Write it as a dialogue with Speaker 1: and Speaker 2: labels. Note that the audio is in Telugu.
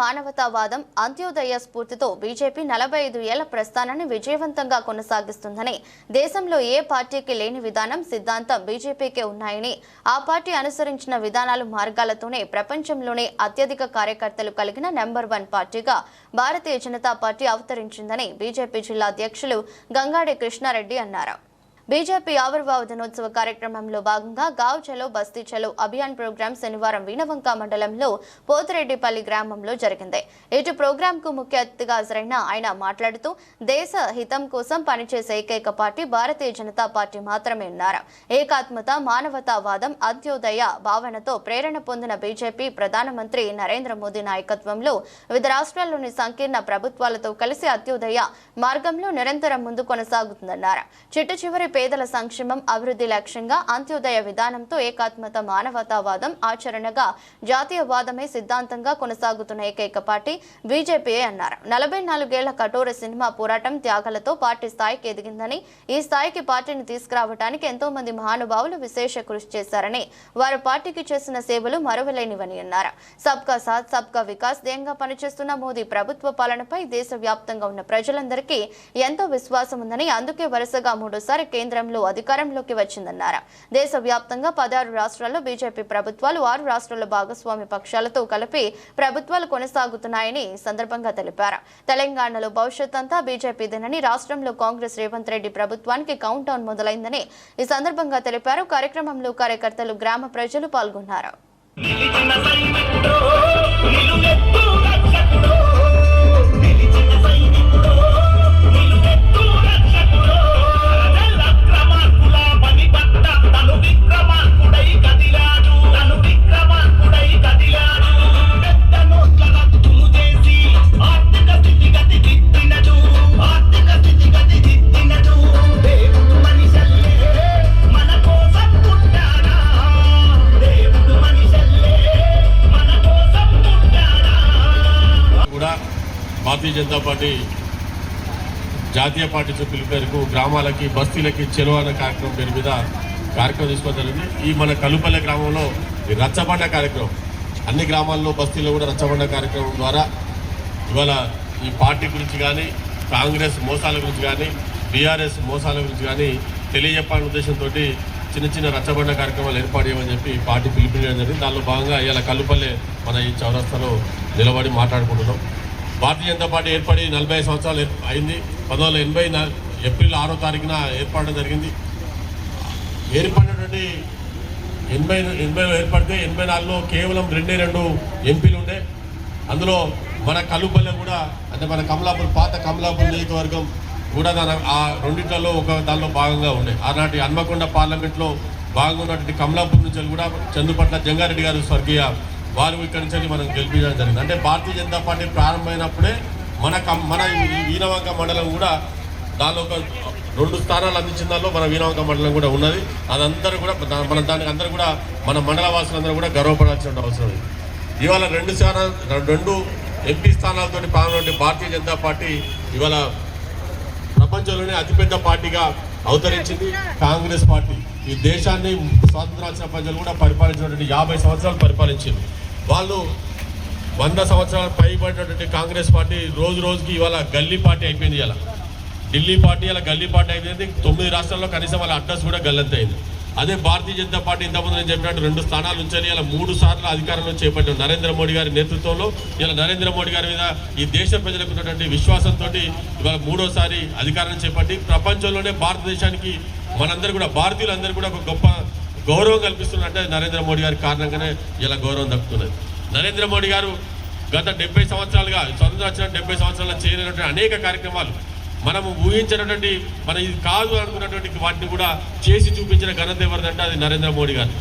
Speaker 1: మానవతావాదం అంత్యోదయ స్ఫూర్తితో బీజేపీ నలభై ఐదు ఏళ్ళ ప్రస్థానాన్ని విజయవంతంగా కొనసాగిస్తుందని దేశంలో ఏ పార్టీకి లేని విధానం సిద్ధాంతం బీజేపీకే ఉన్నాయని ఆ పార్టీ అనుసరించిన విధానాలు మార్గాలతోనే ప్రపంచంలోనే అత్యధిక కార్యకర్తలు కలిగిన నెంబర్ వన్ పార్టీగా భారతీయ జనతా పార్టీ అవతరించిందని బీజేపీ జిల్లా అధ్యక్షులు గంగాడి కృష్ణారెడ్డి అన్నారు. బీజేపీ ఆవిర్భావ దినోత్సవ కార్యక్రమంలో భాగంగా గావ్ చలో బస్తీ చలో అభియాన్ ప్రోగ్రాం శనివారం వీణవంక మండలంలో పోతిరెడ్డిపల్లి గ్రామంలో జరిగింది. ఇటు ప్రోగ్రాం కు ముఖ్య అతిథిగా హాజరైన ఆయన మాట్లాడుతూ దేశ హితం కోసం పనిచేసే ఏకైక పార్టీ భారతీయ జనతా పార్టీ మాత్రమే ఉన్నారు ఏకాత్మత మానవతావాదం అంత్యోదయ భావనతో ప్రేరణ పొందిన బీజేపీ ప్రధానమంత్రి నరేంద్ర మోదీ నాయకత్వంలో వివిధ రాష్ట్రాల్లోని సంకీర్ణ ప్రభుత్వాలతో కలిసి అత్యోదయ మార్గంలో నిరంతరం ముందు కొనసాగుతుందన్నారు. చిట్ట చివరి పేదల సంక్షేమం అభివృద్ధి లక్ష్యంగా అంత్యోదయ విధానంతో ఏకాత్మత మానవతావాదం ఆచరణగా జాతీయవాదమే సిద్ధాంతంగా కొనసాగుతున్న ఏకైక పార్టీ బీజేపీయే అన్నారు. నలభై నాలుగేళ్ళ కఠోర సినిమా పోరాటం త్యాగాలతో పార్టీ స్థాయికి ఎదిగిందని ఈ స్థాయికి పార్టీని తీసుకురావడానికి ఎంతో మంది మహానుభావులు విశేష కృషి చేశారని వారు పార్టీకి చేసిన సేవలు మరువలేనివని అన్నారు. సబ్కా సాత్ సబ్కా వికాస్ ధ్యేయంగా పనిచేస్తున్న మోదీ ప్రభుత్వ పాలనపై దేశవ్యాప్తంగా ఉన్న ప్రజలందరికీ ఎంతో విశ్వాసం ఉందని అందుకే వరుసగా మూడోసారి కేంద్రంలో అధికారంలోకి వచ్చిందన్నారు. దేశవ్యాప్తంగా పదహారు రాష్ట్రాల్లో బీజేపీ ప్రభుత్వాలు ఆరు రాష్ట్రాల భాగస్వామి పక్షాలతో కలిపి ప్రభుత్వాలు కొనసాగుతున్నాయని ఈ సందర్భంగా తెలిపారు. తెలంగాణలో భవిష్యత్ అంతా బీజేపీదేనని రాష్ట్రంలో కాంగ్రెస్ రేవంత్ రెడ్డి ప్రభుత్వానికి కౌంట్ డౌన్ మొదలైందని ఈ సందర్భంగా తెలిపారు. కార్యక్రమంలో కార్యకర్తలు గ్రామ ప్రజలు పాల్గొన్నారు.
Speaker 2: భారతీయ జనతా పార్టీ జాతీయ పార్టీ పిలుపు పేరుకు గ్రామాలకి బస్తీలకి చెరువు అనే కార్యక్రమం పేరు మీద కార్యక్రమం తీసుకోవడం జరిగింది. ఈ మన కలుపల్లె గ్రామంలో ఈ రచ్చబండ కార్యక్రమం అన్ని గ్రామాల్లో బస్తీల్లో కూడా రచ్చబండ కార్యక్రమం ద్వారా ఇవాళ ఈ పార్టీ గురించి కానీ కాంగ్రెస్ మోసాల గురించి కానీ బీఆర్ఎస్ మోసాల గురించి కానీ తెలియజెప్పాలనే ఉద్దేశంతో చిన్న చిన్న రచ్చబండ కార్యక్రమాలు ఏర్పాటు చేయమని చెప్పి పార్టీ పిలుపునివ్వడం జరిగింది. దానిలో భాగంగా ఇవాళ కల్లుపల్లె మన ఈ చౌరస్తాలో నిలబడి మాట్లాడుకుంటున్నాం. భారతీయ జనతా పార్టీ ఏర్పడి నలభై సంవత్సరాలు అయింది. పంతొమ్మిది ఎనభై ఏప్రిల్ ఆరో తారీఖున ఏర్పడడం జరిగింది. ఏర్పడినటువంటి ఎనభై ఎనభైలో ఏర్పడితే ఎనభై నాలుగులో కేవలం రెండే రెండు ఎంపీలు ఉండే. అందులో మన కలుపల్లె కూడా అంటే మన కమలాపూర్ పాత కమలాపూర్ నియోజకవర్గం కూడా దాని ఆ రెండిట్లలో ఒక దానిలో భాగంగా ఉండే. ఆనాటి హన్మకొండ పార్లమెంట్లో భాగంగా ఉన్నటువంటి కమలాపూర్ నుంచి కూడా చందుపట్ల జంగారెడ్డి గారు స్వర్గీయ వారు ఇక్కడి నుంచి మనం గెలిపించడం జరిగింది. అంటే భారతీయ జనతా పార్టీ ప్రారంభమైనప్పుడే మన కం మన వీరవంక మండలం కూడా దానిలో ఒక రెండు స్థానాలు అందించిన దానిలో మన వీరవంక మండలం కూడా ఉన్నది. అదందరూ కూడా దా- మన దానికి అందరూ కూడా మన మండల వాసులందరూ కూడా గర్వపడాల్సిన అవసరం ఇవాళ రెండు స్థానాలు రెండు ఎంపీ స్థానాలతో ప్రారంభమైన భారతీయ జనతా పార్టీ ఇవాళ ప్రపంచంలోనే అతిపెద్ద పార్టీగా అవతరించింది కాంగ్రెస్ పార్టీ. ఈ దేశాన్ని స్వాతంత్రాల ప్రజలు కూడా పరిపాలించినటువంటి యాభై సంవత్సరాలు పరిపాలించింది. వాళ్ళు వంద సంవత్సరాలు పైబడినటువంటి కాంగ్రెస్ పార్టీ రోజు రోజుకి ఇవాళ గల్లీ పార్టీ అయిపోయింది ఇలా ఢిల్లీ పార్టీ ఇలా గల్లీ పార్టీ అయిపోయింది. తొమ్మిది రాష్ట్రాల్లో కనీసం వాళ్ళ అడ్రస్ కూడా గల్లంత అయింది. అదే భారతీయ జనతా పార్టీ ఇంతకుముందు నేను చెప్పినట్టు రెండు స్థానాలు ఉంచని ఇలా మూడు సార్లు అధికారంలో చేపట్టిన నరేంద్ర మోడీ గారి నేతృత్వంలో ఇలా నరేంద్ర మోడీ గారి మీద ఈ దేశ ప్రజలకు ఉన్నటువంటి విశ్వాసంతో ఇవాళ మూడోసారి అధికారం చేపట్టి ప్రపంచంలోనే భారతదేశానికి మనందరూ కూడా భారతీయులందరూ కూడా ఒక గొప్ప గౌరవం కల్పిస్తున్నట్టే నరేంద్ర మోడీ గారి కారణంగానే ఇలా గౌరవం దక్కుతున్నది. నరేంద్ర మోడీ గారు గత డెబ్బై సంవత్సరాలుగా స్వతంత్రం వచ్చిన డెబ్బై సంవత్సరాల చేయనటువంటి అనేక కార్యక్రమాలు మనము ఊహించినటువంటి మన ఇది కాదు అనుకున్నటువంటి వాటిని కూడా చేసి చూపించిన ఘనత ఎవరిదంటే అది నరేంద్ర మోడీ గారు.